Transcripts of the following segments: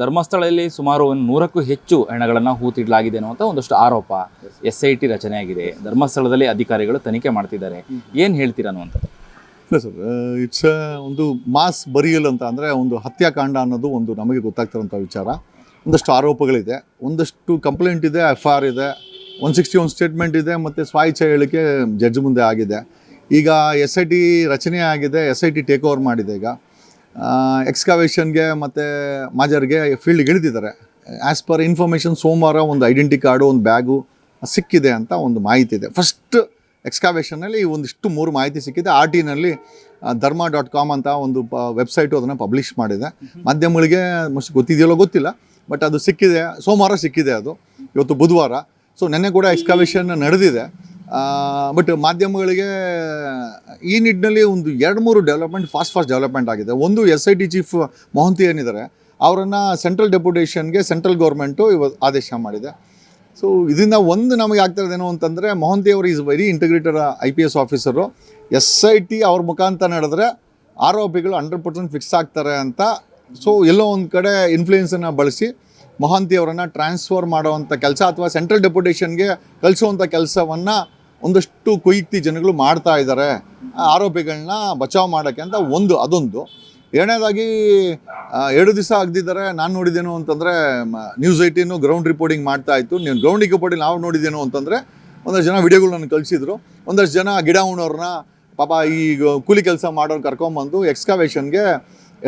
ಧರ್ಮಸ್ಥಳದಲ್ಲಿ ಸುಮಾರು ಒಂದು ನೂರಕ್ಕೂ ಹೆಚ್ಚು ಹೆಣಗಳನ್ನು ಹೂತಿಡಲಾಗಿದೆ ಅನ್ನುವಂಥ ಒಂದಷ್ಟು ಆರೋಪ ಎಸ್ ಐ ಟಿ ರಚನೆಯಾಗಿದೆ. ಧರ್ಮಸ್ಥಳದಲ್ಲಿ ಅಧಿಕಾರಿಗಳು ತನಿಖೆ ಮಾಡ್ತಿದ್ದಾರೆ. ಏನು ಹೇಳ್ತೀರಾ ಅನ್ನುವಂಥದ್ದು? ಇಲ್ಲ ಸರ್ ಇಟ್ಸ್ ಒಂದು ಮಾಸ್ ಬರಿಯಲ್ ಅಂತ ಅಂದರೆ ಒಂದು ಹತ್ಯಾಕಾಂಡ ಅನ್ನೋದು ಒಂದು ನಮಗೆ ಗೊತ್ತಾಗ್ತಿರೋಂಥ ವಿಚಾರ. ಒಂದಷ್ಟು ಆರೋಪಗಳಿದೆ. ಒಂದಷ್ಟು ಕಂಪ್ಲೇಂಟ್ ಇದೆ ಎಫ್ ಆರ್ ಇದೆ ಒನ್ ಸಿಕ್ಸ್ಟಿ ಒನ್ ಸ್ಟೇಟ್ಮೆಂಟ್ ಇದೆ ಮತ್ತು ಸ್ವಾಯಿಚ್ಛ ಹೇಳಿಕೆ ಜಡ್ಜ್ ಮುಂದೆ ಆಗಿದೆ. ಈಗ ಎಸ್ ಐ ಟಿ ರಚನೆ ಆಗಿದೆ S I T take over ಮಾಡಿದೆ ಈಗ. ಎಕ್ಸ್ಕವೇಷನ್ಗೆ ಮತ್ತು ಮಾಜರ್ಗೆ ಫೀಲ್ಡ್ಗೆ ಇಳಿದಿದ್ದಾರೆ ಆ್ಯಸ್ ಪರ್ ಇನ್ಫಾರ್ಮೇಷನ್ ಸೋಮವಾರ ಒಂದು ಐಡೆಂಟಿ ಕಾರ್ಡು ಒಂದು ಬ್ಯಾಗು ಸಿಕ್ಕಿದೆ ಅಂತ ಒಂದು ಮಾಹಿತಿ ಇದೆ. ಫಸ್ಟ್ ಎಕ್ಸ್ಕಾವೇಷನಲ್ಲಿ ಒಂದಿಷ್ಟು ಮೂರು ಮಾಹಿತಿ ಸಿಕ್ಕಿದೆ. ಆರ್ ಟಿನಲ್ಲಿ ಧರ್ಮ ಡಾಟ್ ಕಾಮ್ ಅಂತ ಒಂದು ಪ ವೆಬ್ಸೈಟು ಅದನ್ನು ಪಬ್ಲಿಷ್ ಮಾಡಿದೆ. ಮಾಧ್ಯಮಗಳಿಗೆ ಮೋಸ್ಟ್ ಗೊತ್ತಿದೆಯಲ್ಲೋ ಗೊತ್ತಿಲ್ಲ ಬಟ್ ಅದು ಸಿಕ್ಕಿದೆ. ಸೋಮವಾರ ಸಿಕ್ಕಿದೆ ಅದು ಇವತ್ತು ಬುಧವಾರ. ಸೊ ನೆನ್ನೆ ಕೂಡ ಎಕ್ಸ್ಕಾವೇಷನ್ ನಡೆದಿದೆ. ಬಟ್ ಮಾಧ್ಯಮಗಳಿಗೆ ಈ ನಿಟ್ಟಿನಲ್ಲಿ ಒಂದು ಎರಡು ಮೂರು ಡೆವಲಪ್ಮೆಂಟ್ ಫಾಸ್ಟ್ ಫಾಸ್ಟ್ ಡೆವಲಪ್ಮೆಂಟ್ ಆಗಿದೆ. ಒಂದು S I T chief Mohanty ಏನಿದ್ದಾರೆ, ಅವರನ್ನು ಸೆಂಟ್ರಲ್ ಡೆಪ್ಯುಟೇಷನ್ಗೆ ಸೆಂಟ್ರಲ್ ಗೌರ್ಮೆಂಟು ಇವ ಆದೇಶ ಮಾಡಿದೆ. ಸೊ ಇದರಿಂದ ಒಂದು ನಮಗೆ ಆಗ್ತಾ ಇರೋದೇನು ಅಂತಂದರೆ, ಮೊಹಂತಿ ಅವರು is very integrator I P S officer S I T ಅವ್ರ ಮುಖಾಂತರ ನಡೆದ್ರೆ ಆರೋಪಿಗಳು ಹಂಡ್ರೆಡ್ ಪರ್ಸೆಂಟ್ ಫಿಕ್ಸ್ ಆಗ್ತಾರೆ ಅಂತ ಸೊ ಎಲ್ಲೋ ಒಂದು ಕಡೆ ಇನ್ಫ್ಲೂಯೆನ್ಸನ್ನು ಬಳಸಿ ಮೊಹಂತಿ ಅವರನ್ನು ಟ್ರಾನ್ಸ್ಫರ್ ಮಾಡುವಂಥ ಕೆಲಸ ಅಥವಾ ಸೆಂಟ್ರಲ್ ಡೆಪ್ಯುಟೇಷನ್ಗೆ ಕಲಿಸುವಂಥ ಕೆಲಸವನ್ನು ಒಂದಷ್ಟು ಕುಯುಕ್ತಿ ಜನಗಳು ಮಾಡ್ತಾ ಇದ್ದಾರೆ. ಆರೋಪಿಗಳನ್ನ ಬಚಾವ್ ಮಾಡೋಕ್ಕೆ ಅಂತ ಒಂದು, ಅದೊಂದು. ಎರಡನೇದಾಗಿ ಎರಡು ದಿವಸ ಆಗದಿದ್ದಾರೆ ನಾನು ನೋಡಿದ್ದೇನು ಅಂತಂದರೆ ನ್ಯೂಸ್ ಏಯ್ಟೀನು ಗ್ರೌಂಡ್ ರಿಪೋರ್ಟಿಂಗ್ ಮಾಡ್ತಾ ಇತ್ತು. ನೀವು ಗ್ರೌಂಡ್ ರಿಪೋರ್ಟಿಂಗ್ ನಾವು ನೋಡಿದ್ದೇನು ಅಂತಂದರೆ, ಒಂದಷ್ಟು ಜನ ವಿಡಿಯೋಗಳನ್ನ ಕಳಿಸಿದ್ರು. ಒಂದಷ್ಟು ಜನ ಗಿಡ ಉಣ್ಣೋರನ್ನ ಪಾಪ ಈ ಕೂಲಿ ಕೆಲಸ ಮಾಡೋರು ಕರ್ಕೊಂಬಂದು ಎಕ್ಸ್ಕವೇಷನ್ಗೆ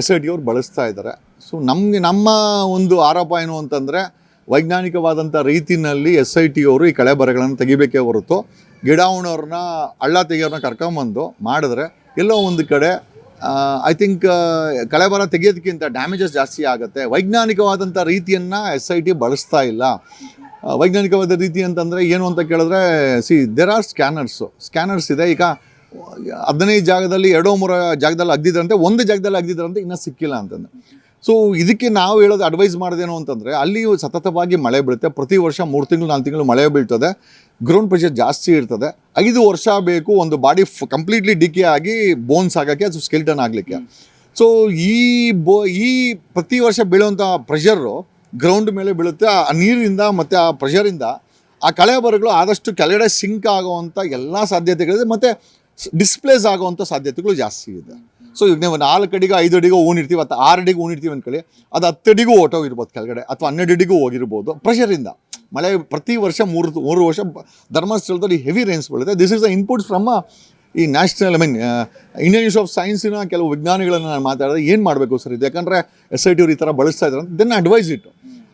ಎಸ್ ಐ ಟಿ ಅವ್ರು ಬಳಸ್ತಾ ಇದ್ದಾರೆ. ಸೊ ನಮಗೆ, ನಮ್ಮ ಒಂದು ಆರೋಪ ಏನು ಅಂತಂದರೆ ವೈಜ್ಞಾನಿಕವಾದಂಥ ರೀತಿಯಲ್ಲಿ ಎಸ್ ಐ ಟಿ ಅವರು ಈ ಕಳೆ ಬರಗಳನ್ನು ತೆಗಿಬೇಕೇ ಹೊರತು ಗಿಡ ಉಣ್ಣೋರ್ನ ಹಳ್ಳ ತೆಗೆಯೋರನ್ನ ಕರ್ಕೊಂಬಂದು ಮಾಡಿದ್ರೆ ಎಲ್ಲೋ ಒಂದು ಕಡೆ ಐ ಥಿಂಕ್ ಕಳೆಬರ ತೆಗೆಯೋದಕ್ಕಿಂತ ಡ್ಯಾಮೇಜಸ್ ಜಾಸ್ತಿ ಆಗುತ್ತೆ. ವೈಜ್ಞಾನಿಕವಾದಂಥ ರೀತಿಯನ್ನು ಎಸ್ ಐ ಟಿ ಬಳಸ್ತಾ ಇಲ್ಲ. ವೈಜ್ಞಾನಿಕವಾದ ರೀತಿ ಅಂತಂದರೆ ಏನು ಅಂತ ಕೇಳಿದ್ರೆ see there are scanners scanners ಇದೆ. ಈಗ ಹದಿನೈದು ಜಾಗದಲ್ಲಿ ಎರಡೋ ಮೂರೋ ಜಾಗದಲ್ಲಿ ಅಗ್ದಿದ್ರಂತೆ, ಒಂದು ಜಾಗದಲ್ಲಿ ಅಗ್ದಿದ್ರಂತೆ ಇನ್ನೂ ಸಿಕ್ಕಿಲ್ಲ ಅಂತಂದು. ಸೊ ಇದಕ್ಕೆ ನಾವು ಹೇಳೋದು ಅಡ್ವೈಸ್ ಮಾಡೋದೇನು ಅಂತಂದರೆ ಅಲ್ಲಿ ಸತತವಾಗಿ ಮಳೆ ಬೀಳುತ್ತೆ. ಪ್ರತಿ ವರ್ಷ ಮೂರು ತಿಂಗಳು ನಾಲ್ಕು ತಿಂಗಳು ಮಳೆ ಬೀಳ್ತದೆ. ಗ್ರೌಂಡ್ ಪ್ರೆಷರ್ ಜಾಸ್ತಿ ಇರ್ತದೆ. ಐದು ವರ್ಷ ಬೇಕು ಒಂದು ಬಾಡಿ ಕಂಪ್ಲೀಟ್ಲಿ ಡಿಕ್ಕಿ ಆಗಿ ಬೋನ್ಸ್ ಆಗೋಕ್ಕೆ ಅದು ಸ್ಕೆಲ್ಟನ್ ಆಗಲಿಕ್ಕೆ. ಸೊ ಈ ಬೋ ಈ ಪ್ರತಿ ವರ್ಷ ಬೀಳುವಂಥ ಪ್ರೆಷರು ಗ್ರೌಂಡ್ ಮೇಲೆ ಬೀಳುತ್ತೆ. ಆ ನೀರಿನಿಂದ ಮತ್ತು ಆ ಪ್ರೆಷರಿಂದ ಆ ಕಳೆ ಬರಗಳು ಆದಷ್ಟು ಕೆಳಗಡೆ ಸಿಂಕ್ ಆಗೋವಂಥ ಎಲ್ಲ ಸಾಧ್ಯತೆಗಳಿದೆ. ಮತ್ತು ಡಿಸ್ಪ್ಲೇಸ್ ಆಗೋವಂಥ ಸಾಧ್ಯತೆಗಳು ಜಾಸ್ತಿ ಇದೆ. ಸೊ ಈಗ ನೀವು ನಾಲ್ಕು ಅಡಿಗೆ, ಐದು ಅಡಿಗೂ ಇರ್ತೀವಿ, ಅಥವಾ ಆರು ಅಡಿಗೆ ಇರ್ತೀವಿ ಅಂದ್ಕೊಳ್ಳಿ ಅದು ಹತ್ತು ಅಡಿಗೂ ಹೊಟ್ಟೋಗಿರ್ಬೋದು ಕೆಳಗಡೆ, ಅಥವಾ ಹನ್ನೆರಡು ಅಡಿಗೂ ಹೋಗಿರ್ಬೋದು. ಪ್ರೆಷರಿಂದ ಮಳೆ ಪ್ರತಿ ವರ್ಷ ಮೂರು ಮೂರು ವರ್ಷ ಧರ್ಮಸ್ಥಳದಲ್ಲಿ ಹೆವಿ ರೈನ್ಸ್ ಬೀಳುತ್ತೆ. This is the inputs from ಈ national I mean Indian institute of ಸೈನ್ಸಿನ ಕೆಲವು ವಿಜ್ಞಾನಿಗಳನ್ನು ನಾನು ಮಾತಾಡಿದ್ರೆ ಏನು ಮಾಡಬೇಕು ಸರ್ ಇದು? ಯಾಕಂದರೆ ಎಸ್ ಐ ಟಿ ಅವ್ರು ಈ ಥರ ಬಳಸ್ತಾ ಇದ್ದಾರೆ ಅಂತ ದೆನ್ ಅಡ್ವೈಸ್ ಇಟ್ಟು.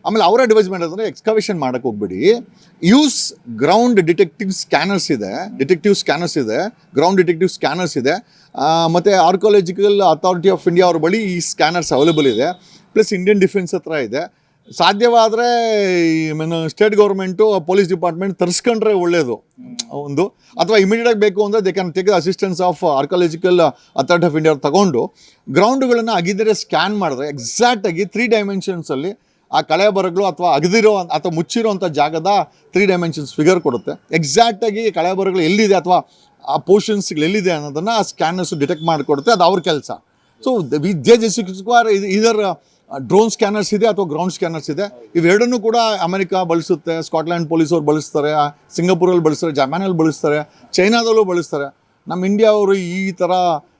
ಆಮೇಲೆ ಅವರ ಅಡ್ವೈಸ್ ಮಾಡೋದಂದ್ರೆ ಎಕ್ಸ್ಕವೇಷನ್ ಮಾಡೋಕ್ಕೆ ಹೋಗ್ಬಿಡಿ. ಯೂಸ್ ಗ್ರೌಂಡ್ ಡಿಟೆಕ್ಟಿವ್ ಸ್ಕ್ಯಾನರ್ಸ್ ಇದೆ ಡಿಟೆಕ್ಟಿವ್ ಸ್ಕ್ಯಾನರ್ಸ್ ಇದೆ ಗ್ರೌಂಡ್ ಡಿಟೆಕ್ಟಿವ್ ಸ್ಕ್ಯಾನರ್ಸ್ ಇದೆ. ಮತ್ತೆ ಆರ್ಕೋಲಜಿಕಲ್ ಅಥಾರಿಟಿ ಆಫ್ ಇಂಡಿಯಾ ಅವ್ರ ಬಳಿ ಈ ಸ್ಕ್ಯಾನರ್ಸ್ ಅವೈಲೇಬಲ್ ಇದೆ. ಪ್ಲಸ್ ಇಂಡಿಯನ್ ಡಿಫೆನ್ಸ್ ಹತ್ರ ಇದೆ. ಸಾಧ್ಯವಾದರೆ ಮೀನು ಸ್ಟೇಟ್ ಗೌರ್ಮೆಂಟು ಪೊಲೀಸ್ ಡಿಪಾರ್ಟ್ಮೆಂಟ್ ತರಿಸ್ಕೊಂಡ್ರೆ ಒಳ್ಳೆಯದು ಒಂದು. ಅಥವಾ ಇಮಿಡಿಯೇಟಾಗಿ ಬೇಕು ಅಂದರೆ they can take assistance of archaeological authority of India ತಗೊಂಡು ಗ್ರೌಂಡ್ಗಳನ್ನು ಅಗಿದರೆ ಸ್ಕ್ಯಾನ್ ಮಾಡಿದ್ರೆ ಎಕ್ಸಾಕ್ಟಾಗಿ ತ್ರೀ ಡೈಮೆನ್ಷನ್ಸಲ್ಲಿ ಆ ಕಳೆ ಬರಗಳು ಅಥವಾ ಅಗದಿರೋ ಅಥವಾ ಮುಚ್ಚಿರೋವಂಥ ಜಾಗದ ತ್ರೀ ಡೈಮೆನ್ಷನ್ಸ್ ಫಿಗರ್ ಕೊಡುತ್ತೆ. ಎಕ್ಸಾಕ್ಟಾಗಿ ಕಳೆ ಬರಗಳು ಎಲ್ಲಿದೆ ಅಥವಾ ಆ ಎಲ್ಲಿದೆ ಅನ್ನೋದನ್ನು ಆ ಸ್ಕ್ಯಾನರ್ಸ್ ಡಿಟೆಕ್ಟ್ ಮಾಡಿಕೊಡುತ್ತೆ, ಅದು ಅವ್ರ ಕೆಲಸ. ಸೊ ವಿ ಜೆ ಜೆ ಇದು ಇದರ್ ಡ್ರೋನ್ ಸ್ಕ್ಯಾನರ್ಸ್ ಇದೆ ಅಥವಾ ಗ್ರೌಂಡ್ ಸ್ಕ್ಯಾನರ್ಸ್ ಇದೆ. ಇವೆರಡನ್ನೂ ಕೂಡ ಅಮೆರಿಕ ಬಳಸುತ್ತೆ ಸ್ಕಾಟ್ಲ್ಯಾಂಡ್ ಪೊಲೀಸವ್ರು ಬಳಸ್ತಾರೆ ಸಿಂಗಾಪುರಲ್ಲಿ ಬಳಸ್ತಾರೆ ಜಪಾನಲ್ಲಿ ಬಳಸ್ತಾರೆ, ಚೈನಾದಲ್ಲೂ ಬಳಸ್ತಾರೆ. ನಮ್ಮ ಇಂಡಿಯಾ ಅವರು ಈ ಥರ